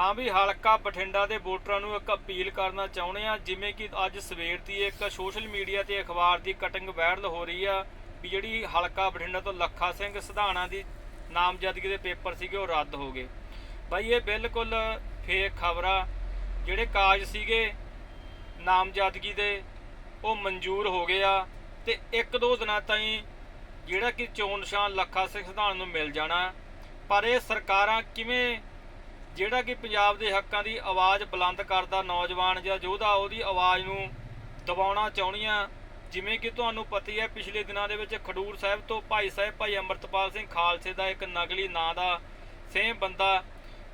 ਹਾਂ ਵੀ ਹਲਕਾ ਬਠਿੰਡਾ ਦੇ ਵੋਟਰਾਂ ਨੂੰ ਇੱਕ ਅਪੀਲ ਕਰਨਾ ਚਾਹੁੰਦੇ ਆ ਜਿਵੇਂ ਕਿ ਅੱਜ ਸਵੇਰ ਦੀ ਇੱਕ ਸੋਸ਼ਲ ਮੀਡੀਆ ਤੇ ਅਖਬਾਰ ਦੀ ਕਟਿੰਗ ਵਾਇਰਲ ਹੋ ਰਹੀ ਆ, ਵੀ ਜਿਹੜੀ ਹਲਕਾ ਬਠਿੰਡਾ ਤੋਂ ਲੱਖਾ ਸਿੰਘ ਸਿਧਾਣਾ ਦੀ ਨਾਮਜ਼ਦਗੀ ਦੇ ਪੇਪਰ ਸੀਗੇ, ਉਹ ਰੱਦ ਹੋ ਗਏ। ਬਾਈ ਇਹ ਬਿਲਕੁਲ ਫੇਕ ਖਬਰਾਂ ਜਿਹੜੇ ਕਾਜ ਸੀਗੇ ਨਾਮਜ਼ਦਗੀ ਦੇ, ਉਹ ਮਨਜ਼ੂਰ ਹੋ ਗਏ ਆ ਤੇ ਇੱਕ ਦੋ ਦਿਨਾਂ ਤਾਈਂ ਜਿਹੜਾ ਕਿ ਚੋਣ ਨਿਸ਼ਾਨ ਲੱਖਾ ਸਿੰਘ ਸਿਧਾਣ ਨੂੰ ਮਿਲ ਜਾਣਾ, ਪਰ ਇਹ ਸਰਕਾਰਾਂ ਕਿਵੇਂ ਜਿਹੜਾ ਕਿ ਪੰਜਾਬ ਦੇ ਹੱਕਾਂ ਦੀ ਆਵਾਜ਼ ਬੁਲੰਦ ਕਰਦਾ ਨੌਜਵਾਨ ਜਾਂ ਯੋਧਾ, ਉਹਦੀ ਆਵਾਜ਼ ਨੂੰ ਦਬਾਉਣਾ ਚਾਹੁੰਦੀਆਂ। ਜਿਵੇਂ ਕਿ ਤੁਹਾਨੂੰ ਪਤਾ ਹੀ ਹੈ, ਪਿਛਲੇ ਦਿਨਾਂ ਦੇ ਵਿੱਚ ਖਡੂਰ ਸਾਹਿਬ ਤੋਂ ਭਾਈ ਸਾਹਿਬ ਭਾਈ ਅੰਮ੍ਰਿਤਪਾਲ ਸਿੰਘ ਖਾਲਸੇ ਦਾ ਇੱਕ ਨਗਲੀ ਨਾਂ ਦਾ ਸੇਮ ਬੰਦਾ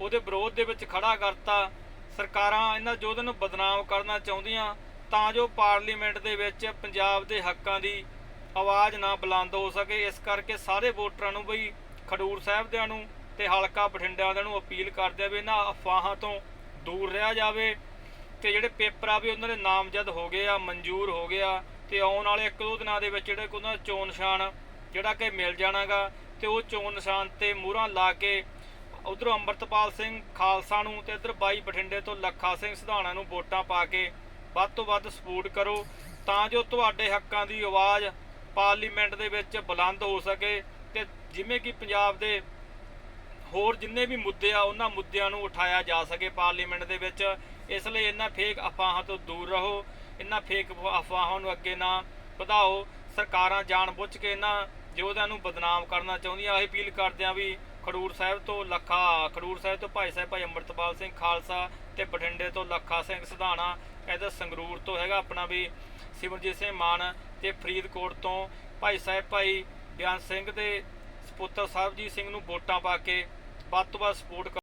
ਉਹਦੇ ਵਿਰੋਧ ਦੇ ਵਿੱਚ ਖੜਾ ਕਰਤਾ। ਸਰਕਾਰਾਂ ਇਹਨਾਂ ਯੋਧਿਆਂ ਨੂੰ ਬਦਨਾਮ ਕਰਨਾ ਚਾਹੁੰਦੀਆਂ, ਤਾਂ ਜੋ ਪਾਰਲੀਮੈਂਟ ਦੇ ਵਿੱਚ ਪੰਜਾਬ ਦੇ ਹੱਕਾਂ ਦੀ ਆਵਾਜ਼ ਨਾ ਬੁਲੰਦ ਹੋ ਸਕੇ। ਇਸ ਕਰਕੇ ਸਾਰੇ ਵੋਟਰਾਂ ਨੂੰ ਬਈ ਖਡੂਰ ਸਾਹਿਬ ਦਿਆਂ ਨੂੰ ਤੇ ਹਲਕਾ ਬਠਿੰਡਿਆਂ ਦਿਆਂ ਨੂੰ ਅਪੀਲ ਕਰਦੇ ਆ ਵੀ ਇਹਨਾਂ ਅਫਵਾਹਾਂ ਤੋਂ ਦੂਰ ਰਿਹਾ ਜਾਵੇ ਤੇ ਜਿਹੜੇ ਪੇਪਰ ਆ ਵੀ ਉਹਨਾਂ ਦੇ ਨਾਮਜ਼ਦ ਹੋ ਗਏ ਆ, ਮਨਜ਼ੂਰ ਹੋ ਗਏ ਆ ਤੇ ਆਉਣ ਵਾਲੇ ਇੱਕ ਦੋ ਦਿਨਾਂ ਦੇ ਵਿੱਚ ਜਿਹੜੇ ਉਹਨਾਂ ਦਾ ਚੋਣ ਨਿਸ਼ਾਨ ਜਿਹੜਾ ਕਿ ਮਿਲ ਜਾਣਾਗਾ ਤੇ ਉਹ ਚੋਣ ਨਿਸ਼ਾਨ ਤੇ ਮੂਹਰਾਂ ਲਾ ਕੇ ਉਧਰੋਂ ਅੰਮ੍ਰਿਤਪਾਲ ਸਿੰਘ ਖਾਲਸਾ ਨੂੰ ਤੇ ਇਧਰ ਬਾਈ ਬਠਿੰਡੇ ਤੋਂ ਲੱਖਾ ਸਿੰਘ ਸਿਧਾਣਾ ਨੂੰ ਵੋਟਾਂ ਪਾ ਕੇ ਵੱਧ ਤੋਂ ਵੱਧ ਸਪੋਰਟ ਕਰੋ ਤਾਂ ਜੋ ਤੁਹਾਡੇ ਹੱਕਾਂ ਦੀ ਆਵਾਜ਼ ਪਾਰਲੀਮੈਂਟ ਦੇ ਵਿੱਚ ਬੁਲੰਦ ਹੋ ਸਕੇ ਤੇ ਜਿਵੇਂ ਕਿ ਪੰਜਾਬ ਦੇ ਹੋਰ ਜਿੰਨੇ ਵੀ ਮੁੱਦੇ ਆ, ਉਹਨਾਂ ਮੁੱਦਿਆਂ ਨੂੰ ਉਠਾਇਆ ਜਾ ਸਕੇ ਪਾਰਲੀਮੈਂਟ ਦੇ ਵਿੱਚ। ਇਸ ਲਈ ਇਹਨਾਂ ਫੇਕ ਅਫਵਾਹਾਂ ਤੋਂ ਦੂਰ ਰਹੋ। ਇਹਨਾਂ ਫੇਕ ਅਫਵਾਹਾਂ ਨੂੰ ਅੱਗੇ ਨਾ ਵਧਾਓ। ਸਰਕਾਰਾਂ ਜਾਣਬੁੱਝ ਕੇ ਇਹਨਾਂ ਯੋਧਿਆਂ ਨੂੰ ਬਦਨਾਮ ਕਰਨਾ ਚਾਹੁੰਦੀਆਂ। ਇਹ ਅਪੀਲ ਕਰਦੇ ਆ ਵੀ ਖਡੂਰ ਸਾਹਿਬ ਤੋਂ ਲੱਖਾ, ਖਡੂਰ ਸਾਹਿਬ ਤੋਂ ਭਾਈ ਸਾਹਿਬ, ਭਾਈ ਅੰਮ੍ਰਿਤਪਾਲ ਸਿੰਘ ਖਾਲਸਾ ਤੇ ਬਠਿੰਡੇ ਤੋਂ ਲੱਖਾ ਸਿੰਘ ਸਿਧਾਣਾ। ਇਹਦਾ ਸੰਗਰੂਰ ਤੋਂ ਹੈਗਾ ਆਪਣਾ ਵੀ ਸਿਮਰਜੀਤ ਸਿੰਘ ਮਾਨ ਤੇ ਫਰੀਦਕੋਟ ਤੋਂ ਭਾਈ ਸਾਹਿਬ, ਭਾਈ ਬਿਆਨ ਸਿੰਘ ਦੇ ਸਪੁੱਤਰ ਸਾਹਿਬਜੀਤ ਸਿੰਘ ਨੂੰ ਵੋਟਾਂ ਪਾ ਕੇ ਵੱਧ ਤੋਂ ਵੱਧ ਸਪੋਰਟ